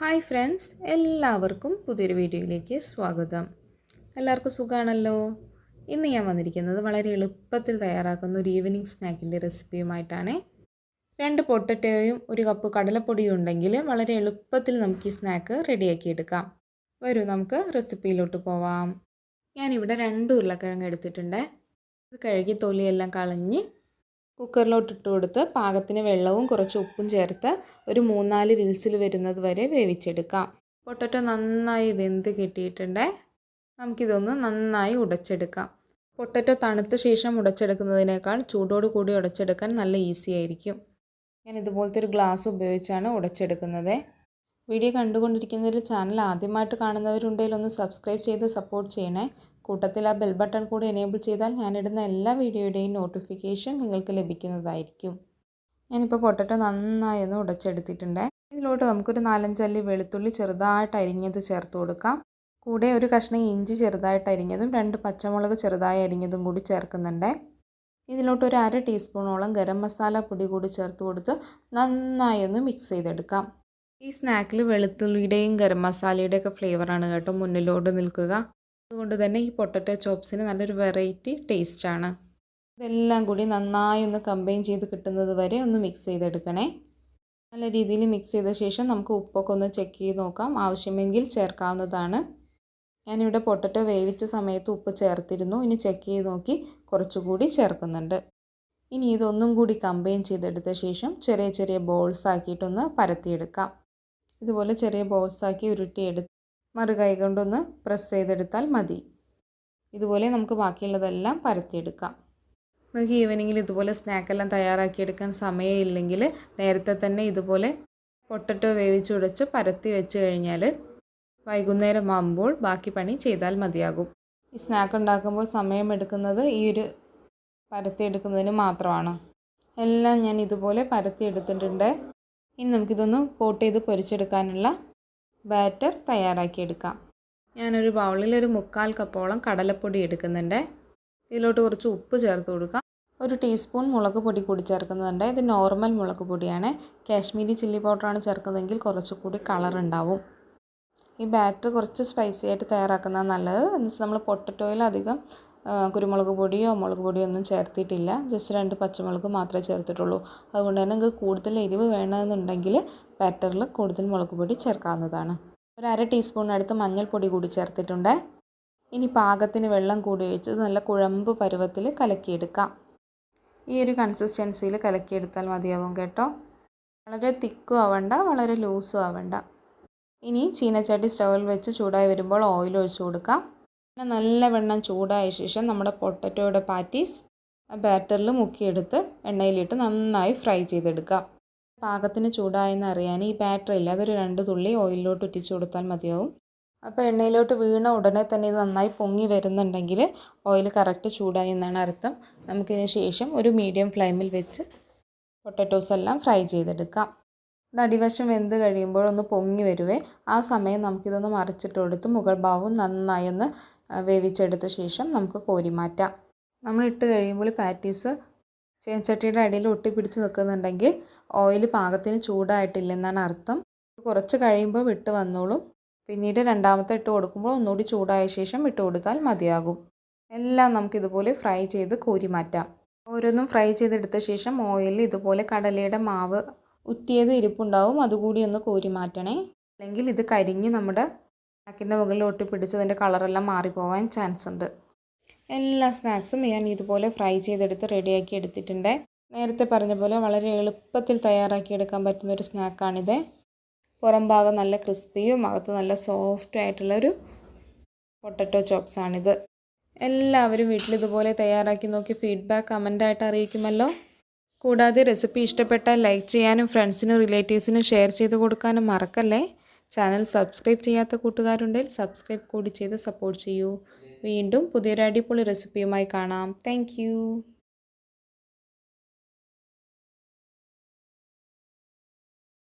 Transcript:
Hi friends എല്ലാവർക്കും പുതിയൊരു വീഡിയോയിലേക്ക് സ്വാഗതം. എല്ലാവർക്കും സുഖമാണല്ലോ ഇന്ന് ഞാൻ വന്നിരിക്കുന്നത് വളരെ എളുപ്പത്തിൽ തയ്യാറാക്കുന്ന ഒരു ഈവനിങ് സ്നാക്കിന്റെ റെസിപ്പിയുമായിട്ടാണ് രണ്ട് പൊട്ടറ്റോയും ഒരു കപ്പ് കടലപ്പൊടിയും ഉണ്ടെങ്കിൽ വളരെ എളുപ്പത്തിൽ നമുക്ക് ഈ സ്നാക്ക് റെഡിയാക്കി എടുക്കാം വരൂ നമുക്ക് റെസിപ്പിയിലോട്ട് പോവാം. ഞാനിവിടെ രണ്ട് ഉരുളക്കിഴങ്ങ് എടുത്തിട്ടുണ്ട്. ഇത് കഴുകി തൊലിയെല്ലാം കളഞ്ഞ് കുക്കറിലോട്ട് ഇട്ട് കൊടുത്ത് പാകത്തിന് വെള്ളവും കുറച്ച് ഉപ്പും ചേർത്ത് ഒരു മൂന്നാൽ വിൽസിൽ വരുന്നത് വരെ വേവിച്ചെടുക്കാം. പൊട്ടറ്റോ നന്നായി വെന്ത് കിട്ടിയിട്ടുണ്ട്? നമുക്കിതൊന്ന് നന്നായി ഉടച്ചെടുക്കാം. പൊട്ടറ്റോ തണുത്ത ശേഷം ഉടച്ചെടുക്കുന്നതിനേക്കാൾ ചൂടോട് കൂടി ഉടച്ചെടുക്കാൻ നല്ല ഈസി ആയിരിക്കും. ഞാൻ ഇതുപോലത്തെ ഒരു ഗ്ലാസ് ഉപയോഗിച്ചാണ് ഉടച്ചെടുക്കുന്നത്. വീഡിയോ കണ്ടുകൊണ്ടിരിക്കുന്നതിൽ ചാനൽ ആദ്യമായിട്ട് കാണുന്നവരുണ്ടെങ്കിൽ ഒന്ന് സബ്സ്ക്രൈബ് ചെയ്ത് സപ്പോർട്ട് ചെയ്യണേ. കൂട്ടത്തിൽ ആ ബെൽ ബട്ടൺ കൂടി എനേബിൾ ചെയ്താൽ ഞാനിടുന്ന എല്ലാ വീഡിയോയുടെയും നോട്ടിഫിക്കേഷൻ നിങ്ങൾക്ക് ലഭിക്കുന്നതായിരിക്കും. ഞാനിപ്പോൾ പൊട്ടറ്റോ നന്നായി ഒന്ന് ഉടച്ചെടുത്തിട്ടുണ്ട്. ഇതിലോട്ട് നമുക്കൊരു നാലഞ്ചല്ലി വെളുത്തുള്ളി ചെറുതായിട്ട് അരിഞ്ഞത് ചേർത്ത് കൊടുക്കാം. കൂടെ ഒരു കഷ്ണം ഇഞ്ചി ചെറുതായിട്ട് അരിഞ്ഞതും രണ്ട് പച്ചമുളക് ചെറുതായി അരിഞ്ഞതും കൂടി ചേർക്കുന്നുണ്ട്. ഇതിലോട്ട് ഒരു അര ടീസ്പൂണോളം ഗരം മസാല പൊടി കൂടി ചേർത്ത് കൊടുത്ത് നന്നായി ഒന്ന് മിക്സ് ചെയ്തെടുക്കാം. ഈ സ്നാക്കിൽ വെളുത്തുള്ളിയുടെയും ഗരം മസാലയുടെയൊക്കെ ഫ്ലേവറാണ് കേട്ടോ മുന്നിലോട്ട് നിൽക്കുക. അതുകൊണ്ട് തന്നെ ഈ പൊട്ടറ്റോ ചോപ്സിന് നല്ലൊരു വെറൈറ്റി ടേസ്റ്റാണ്. ഇതെല്ലാം കൂടി നന്നായി ഒന്ന് കമ്പൈൻ ചെയ്ത് കിട്ടുന്നത് വരെ ഒന്ന് മിക്സ് ചെയ്തെടുക്കണേ. നല്ല രീതിയിൽ മിക്സ് ചെയ്ത ശേഷം നമുക്ക് ഉപ്പൊക്കെ ഒന്ന് ചെക്ക് ചെയ്ത് നോക്കാം. ആവശ്യമെങ്കിൽ ചേർക്കാവുന്നതാണ്. ഞാനിവിടെ പൊട്ടറ്റോ വേവിച്ച സമയത്ത് ഉപ്പ് ചേർത്തിരുന്നു. ഇനി ചെക്ക് ചെയ്ത് നോക്കി കുറച്ചുകൂടി ചേർക്കുന്നുണ്ട്. ഇനി ഇതൊന്നും കൂടി കമ്പൈൻ ചെയ്തെടുത്ത ശേഷം ചെറിയ ചെറിയ ബോൾസ് ആക്കിയിട്ടൊന്ന് പരത്തിയെടുക്കാം. ഇതുപോലെ ചെറിയ ബോൾസ് ആക്കി ഉരുട്ടിയെടുത്ത് മറുകൈ കൊണ്ടൊന്ന് പ്രസ് ചെയ്തെടുത്താൽ മതി. ഇതുപോലെ നമുക്ക് ബാക്കിയുള്ളതെല്ലാം പരത്തിയെടുക്കാം. നിങ്ങൾക്ക് ഈവനിങ്ങിൽ ഇതുപോലെ സ്നാക്കെല്ലാം തയ്യാറാക്കിയെടുക്കാൻ സമയമില്ലെങ്കിൽ നേരത്തെ തന്നെ ഇതുപോലെ പൊട്ടറ്റോ വേവിച്ചുടച്ച് പരത്തി വെച്ച് കഴിഞ്ഞാൽ വൈകുന്നേരം ആകുമ്പോൾ ബാക്കി പണി ചെയ്താൽ മതിയാകും. ഈ സ്നാക്ക് ഉണ്ടാക്കുമ്പോൾ സമയമെടുക്കുന്നത് ഈ ഒരു പരത്തിയെടുക്കുന്നതിന് മാത്രമാണ്. എല്ലാം ഞാൻ ഇതുപോലെ പരത്തിയെടുത്തിട്ടുണ്ട്. ഇനി നമുക്കിതൊന്ന് കോട്ട് ചെയ്ത് പൊരിച്ചെടുക്കാനുള്ള ബാറ്റർ തയ്യാറാക്കിയെടുക്കാം. ഞാനൊരു ബൗളിൽ ഒരു മുക്കാൽ കപ്പോളം കടലപ്പൊടി എടുക്കുന്നുണ്ട്. ഇതിലോട്ട് കുറച്ച് ഉപ്പ് ചേർത്ത് കൊടുക്കാം. ഒരു ടീസ്പൂൺ മുളക് പൊടി കൂടി ചേർക്കുന്നുണ്ട്. ഇത് നോർമൽ മുളക് പൊടിയാണ്. കാശ്മീരി ചില്ലി പൗഡറാണ് ചേർക്കുന്നതെങ്കിൽ കുറച്ചുകൂടി കളർ ഉണ്ടാവും. ഈ ബാറ്റർ കുറച്ച് സ്പൈസി ആയിട്ട് തയ്യാറാക്കുന്നത് നല്ലത്. എന്ന് വെച്ചാൽ നമ്മൾ പൊട്ടറ്റോയിൽ അധികം കുരുമുളക് പൊടിയോ മുളക് പൊടിയോ ഒന്നും ചേർത്തിട്ടില്ല. ജസ്റ്റ് രണ്ട് പച്ചമുളക് മാത്രമേ ചേർത്തിട്ടുള്ളൂ. അതുകൊണ്ട് തന്നെ നിങ്ങൾക്ക് കൂടുതൽ എരിവ് വേണമെന്നുണ്ടെങ്കിൽ ബാറ്ററിൽ കൂടുതൽ മുളക് പൊടി ചേർക്കാവുന്നതാണ്. ഒരു അര ടീസ്പൂണിനടുത്ത് മഞ്ഞൾപ്പൊടി കൂടി ചേർത്തിട്ടുണ്ട്. ഇനി പാകത്തിന് വെള്ളം കൂടി ഒഴിച്ച് നല്ല കുഴമ്പ് പരുവത്തിൽ കലക്കിയെടുക്കാം. ഈ ഒരു കൺസിസ്റ്റൻസിയിൽ കലക്കിയെടുത്താൽ മതിയാവും കേട്ടോ. വളരെ തിക്കും ആവണ്ട വളരെ ലൂസും ആവണ്ട. ഇനി ചീനച്ചട്ടി സ്റ്റൗവിൽ വെച്ച് ചൂടായി വരുമ്പോൾ ഓയിൽ ഒഴിച്ചു കൊടുക്കാം. പിന്നെ നല്ല വെണ്ണം ചൂടായ ശേഷം നമ്മുടെ പൊട്ടറ്റോയുടെ പാറ്റീസ് ബാറ്ററിൽ മുക്കിയെടുത്ത് എണ്ണയിലിട്ട് നന്നായി ഫ്രൈ ചെയ്തെടുക്കാം പാകത്തിന് ചൂടായെന്ന് അറിയാൻ ഈ ബാറ്റർ ഇല്ല. അതൊരു രണ്ട് തുള്ളി ഓയിലിലോട്ട് ഉറ്റിച്ച് കൊടുത്താൽ മതിയാവും. അപ്പോൾ എണ്ണയിലോട്ട് വീണ ഉടനെ തന്നെ ഇത് നന്നായി പൊങ്ങി വരുന്നുണ്ടെങ്കിൽ ഓയിൽ കറക്റ്റ് ചൂടായി എന്നാണ് അർത്ഥം. നമുക്കിതിന് ശേഷം ഒരു മീഡിയം ഫ്ലെയിമിൽ വെച്ച് പൊട്ടറ്റോസ് എല്ലാം ഫ്രൈ ചെയ്തെടുക്കാം. അടിവശം വെന്ത് കഴിയുമ്പോൾ ഒന്ന് പൊങ്ങി വരുവേ. ആ സമയം നമുക്കിതൊന്ന് മറിച്ചിട്ട് കൊടുത്ത് മുകൾ ഭാഗവും നന്നായി ഒന്ന് വേവിച്ചെടുത്ത ശേഷം നമുക്ക് കോരി മാറ്റാം. നമ്മൾ ഇട്ട് കഴിയുമ്പോൾ പാറ്റീസ് ചേച്ചട്ടിയുടെ അടിയിൽ ഒട്ടിപ്പിടിച്ച് നിൽക്കുന്നുണ്ടെങ്കിൽ ഓയിൽ പാകത്തിന് ചൂടായിട്ടില്ലെന്നാണ് അർത്ഥം. കുറച്ച് കഴിയുമ്പോൾ വിട്ട് വന്നോളും. പിന്നീട് രണ്ടാമത്തെ ഇട്ട് കൊടുക്കുമ്പോൾ ഒന്നുകൂടി ചൂടായ ശേഷം ഇട്ട് കൊടുത്താൽ മതിയാകും. എല്ലാം നമുക്കിതുപോലെ ഫ്രൈ ചെയ്ത് കോരി മാറ്റാം. ഓരോന്നും ഫ്രൈ ചെയ്തെടുത്ത ശേഷം ഓയിലിൽ ഇതുപോലെ കടലയുടെ മാവ് ഉറ്റിയത് ഇരിപ്പുണ്ടാവും. അതുകൂടി ഒന്ന് കോരി മാറ്റണേ. അല്ലെങ്കിൽ ഇത് കരിഞ്ഞ് നമ്മുടെ സ്നാക്കിന്റെ മുകളിൽ ഒട്ടിപ്പിടിച്ച് അതിന്റെ കളറെല്ലാം മാറിപ്പോവാൻ ചാൻസ് ഉണ്ട്. എല്ലാ സ്നാക്സും ഞാൻ ഇതുപോലെ ഫ്രൈ ചെയ്തെടുത്ത് റെഡിയാക്കി എടുത്തിട്ടുണ്ട്. നേരത്തെ പറഞ്ഞ പോലെ വളരെ എളുപ്പത്തിൽ തയ്യാറാക്കി എടുക്കാൻ പറ്റുന്ന ഒരു സ്നാക്കാണിത് പുറം ഭാഗം നല്ല ക്രിസ്പിയും അകത്ത് നല്ല സോഫ്റ്റ് ആയിട്ടുള്ള ഒരു പൊട്ടറ്റോ ചോപ്സാണിത് എല്ലാവരും വീട്ടിൽ ഇതുപോലെ തയ്യാറാക്കി നോക്കി ഫീഡ്ബാക്ക് കമന്റായിട്ട് അറിയിക്കുമല്ലോ. കൂടാതെ റെസിപ്പി ഇഷ്ടപ്പെട്ടാൽ ലൈക്ക് ചെയ്യാനും ഫ്രണ്ട്സിനും റിലേറ്റീവ്സിനും ഷെയർ ചെയ്ത് കൊടുക്കാനും മറക്കല്ലേ? ചാനൽ സബ്സ്ക്രൈബ് ചെയ്യാത്ത കൂട്ടുകാരുണ്ടെങ്കിൽ സബ്സ്ക്രൈബ് കൂടി ചെയ്ത് സപ്പോർട്ട് ചെയ്യൂ. വീണ്ടും പുതിയൊരു അടിപൊളി റെസിപ്പിയുമായി കാണാം. താങ്ക്